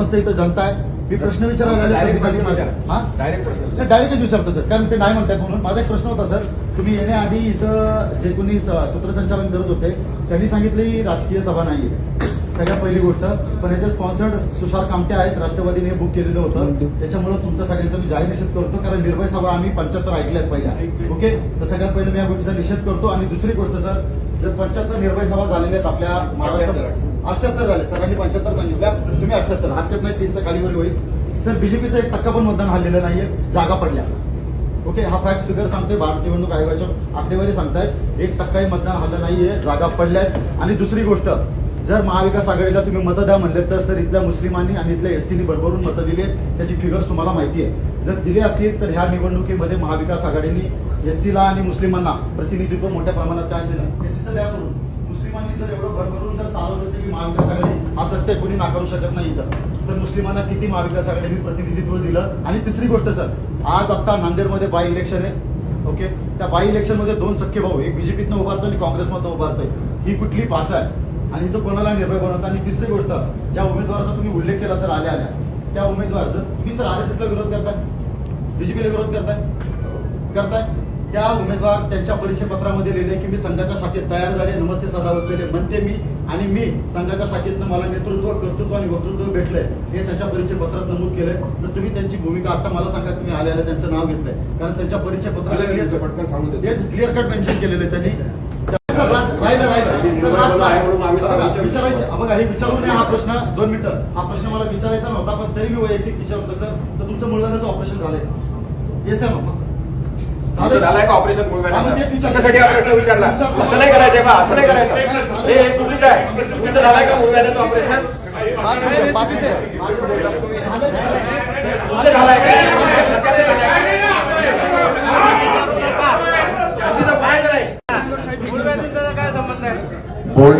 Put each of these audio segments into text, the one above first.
समजतं इथं जनता आहे. मी प्रश्न विचारायला हा? डायरेक्टच विचारतो सर. कारण ते नाही म्हणतात म्हणून. माझा एक प्रश्न होता सर. तुम्ही येण्याआधी इथं जे कोणी सूत्रसंचालन करत होते त्यांनी सांगितलं ही राजकीय सभा नाहीये. सगळ्यात पहिली गोष्ट पण याचे स्पॉन्सर्ड तुषार कामटे आहेत राष्ट्रवादीने बुक केलेलं होतं. त्याच्यामुळे तुमचा सगळ्यांचा मी जाहीर निषेध करतो कारण निर्भय सभा आम्ही पंच्याहत्तर ऐकल्यात पहिल्या. ओके? तर सगळ्यात पहिले मी या गोष्टीचा निषेध करतो. आणि दुसरी गोष्ट सर जर पंच्याहत्तर निर्भय सभा झालेल्या आहेत आपल्या महाराष्ट्रात अठ्याहत्तर झाले सरांनी पंच्याहत्तर सांगितल्या. तुम्ही अठ्याहत्तर. हरकत नाही तीनचं खालीवर होईल. सर बीजेपीचं एक टक्का पण मतदान हल्लेलं नाहीये. जागा पडल्या. ओके? हा फॅक्ट फिगर सांगतोय. भारत निवडणूक आयोगाच्या आकडेवारी सांगतायत. एक टक्काही मतदान हल्लं नाहीये. जागा पडल्यात. आणि दुसरी गोष्ट जर महाविकास आघाडीला तुम्ही मतं द्या म्हणले तर सर इथल्या मुस्लिमांनी आणि इथल्या एससीनी भरभरून मतं दिली आहेत. त्याची फिगर्स तुम्हाला माहिती आहे. जर दिली असतील तर ह्या निवडणुकीमध्ये महाविकास आघाडीने एससीला आणि मुस्लिमांना प्रतिनिधित्व मोठ्या प्रमाणात काय दिलं. एससीचं द्या सोडून. मुस्लिमांनी जर एवढं भरभरून जर चालवलं असेल की महाविकास आघाडी हा सत्य कोणी नाकारू शकत नाही इथं. तर मुस्लिमांना किती महाविकास आघाडीने प्रतिनिधित्व दिलं? आणि तिसरी गोष्ट सर आज आता नांदेडमध्ये बाय इलेक्शन आहे. ओके त्या बाय इलेक्शनमध्ये दोन सख्खे भाऊ एक बीजेपीतनं उभारतो आणि काँग्रेसमधनं उभारतोय. ही कुठली भाषा आहे? आणि इथं कोणाला निर्भय बनवता? आणि तिसरी गोष्ट ज्या उमेदवाराचा तुम्ही उल्लेख केला सर आल्या आल्या त्या उमेदवार जर तुम्ही सर आर एस एसला विरोध करताय? बीजेपीला विरोध करताय? करताय? त्या उमेदवार त्यांच्या परिचय पत्रामध्ये लिहिले की मी संघाच्या शाखेत तयार झाले नमस्ते सदावत्सले म्हणते मी आणि मी संघाच्या शाखेतनं मला नेतृत्व कर्तृत्व आणि वक्तृत्व भेटलंय हे त्यांच्या परिचय पत्रात नमूद केलंय. तर तुम्ही त्यांची भूमिका आता मला सांगा तुम्ही आले आले त्यांचं नाव घेतलंय. कारण त्यांच्या परिचय आलं पत्रात नाही, पटकन सांगून देतो. येस क्लिअर कट मेन्शन केलेलं त्यांनी. राहिलं राहिलं सर, last- आहे म्हणून आम्ही बघा, सांगितलं. विचारायचं बघा हे विचारू नये हा प्रश्न दोन मिनिटं. हा प्रश्न मला विचारायचा नव्हता पण तरी मी वैयक्तिक विचारतो सर. तर तुमचं मुळव्याचं ऑपरेशन झालंय? येस आहे मग तुमचं झालंय का ऑपरेशन. कशासाठी विचारला? असं नाही करायचं बा असं नाही करायचं. हे चुकीचं आहे. तुमचं झालंय का ऑपरेशन. झालं सर? झालंय का मूळव्याधीचा काय संबंध आहे बोलण्याची काही काय प्रश्न म्हणजे प्रश्न आहे काय तुम्ही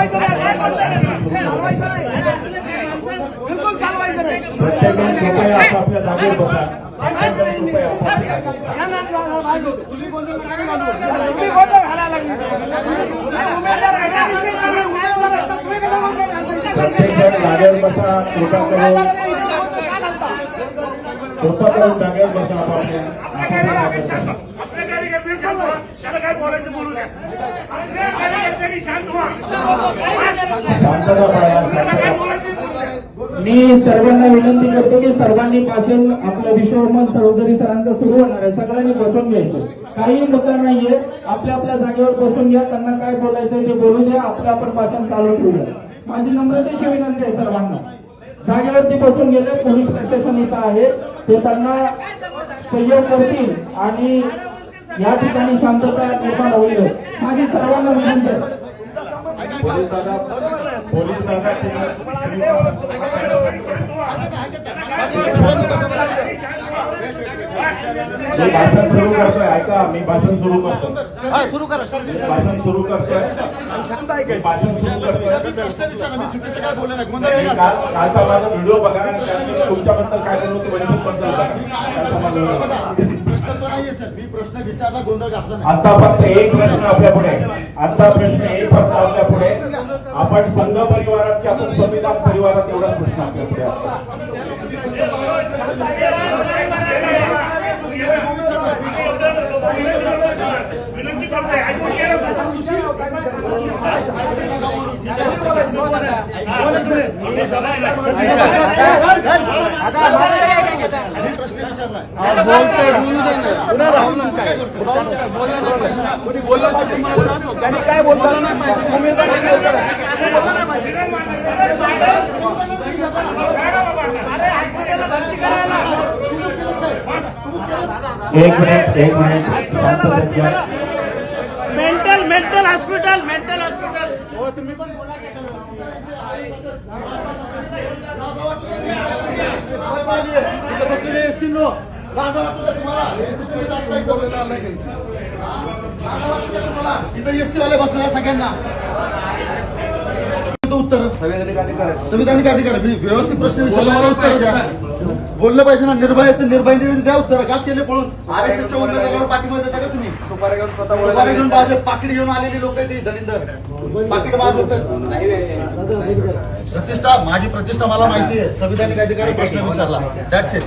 चालवायचं नाही चालवायचं नाही बिलकुल चालवायचं नाही कृपया आपापल्या जागेवर बसा जागेवर बसा कृपा करून कृपा करून जागेवर बसा आपापल्या आपापल्या जागेवर बसा. आपल्या कार्यकर्त्यांनी शांत व्हा. त्याला काय बोलायचं बोलू द्या. कार्यकर्त्यांनी शांत व्हा काय बोलायचं बोलू द्या मी सर्वांना विनंती करतो की सर्वांनी पासून आपलं विश्वमन चौधरी सरांचं सुरू होणार आहे. सगळ्यांनी बसून घ्यायचं. काही मुद्दा नाहीये. आपल्या आपल्या जागेवर बसून घ्या. त्यांना काय बोलायचं ते बोलू द्या. आपलं आपण भाषण चालू ठेवूया. माझी नम्रतेची विनंती आहे सर्वांना. जागेवरती बसून गेले. पोलीस प्रशासन इथं आहे. ते त्यांना सहयोग करतील आणि या ठिकाणी शांतता निर्माण होईल माझी सर्वांना विनंती आहे पोलीस दादा पोलीस दादा मी भाषण सुरू करतोय ऐका मी भाषण सुरू करतो हा, सुरू करा भाषण सुरू करतोय भाषण सुरू. कालचा माझा व्हिडिओ बघा आणि तुमच्याबद्दल काय बोललो ते बघा. सर मी प्रश्न विचारला गोंधळ घातला नाही. आता फक्त एक प्रश्न आपल्या पुढे. आता प्रश्न एक प्रश्न आपल्या पुढे. आपण संघ परिवारात की आपण संविधान परिवारात एवढाच प्रश्न आपल्या पुढे विनंती प्रश्न विचारलाय. एक मिनिट एक मिनिट. शांततेत घ्या mental mental hospital mental hospital. हो तुम्ही पण बोला बसलेले असतील नो तुम्हाला? तुम्हाला? इथं एसटी वाले बसलेल्या सगळ्यांना. उत्तर. संविधानिक अधिकार. मी व्यवस्थित प्रश्न विचारला मला उत्तर द्या. बोललं पाहिजे ना निर्भय तर निर्भय द्या उत्तर. का केले पळून आर एस एसच्या उमेदवाराला पाठिंबा देता का तुम्ही? सुपारी घेऊन स्वतः सुपारी घेऊन भाजप पाकिट घेऊन आलेले लोक आहेत दलिंदर. पाकिट मार लोक प्रतिष्ठा माझी प्रतिष्ठा मला माहिती आहे. संविधानिक अधिकारी प्रश्न विचारला. That's it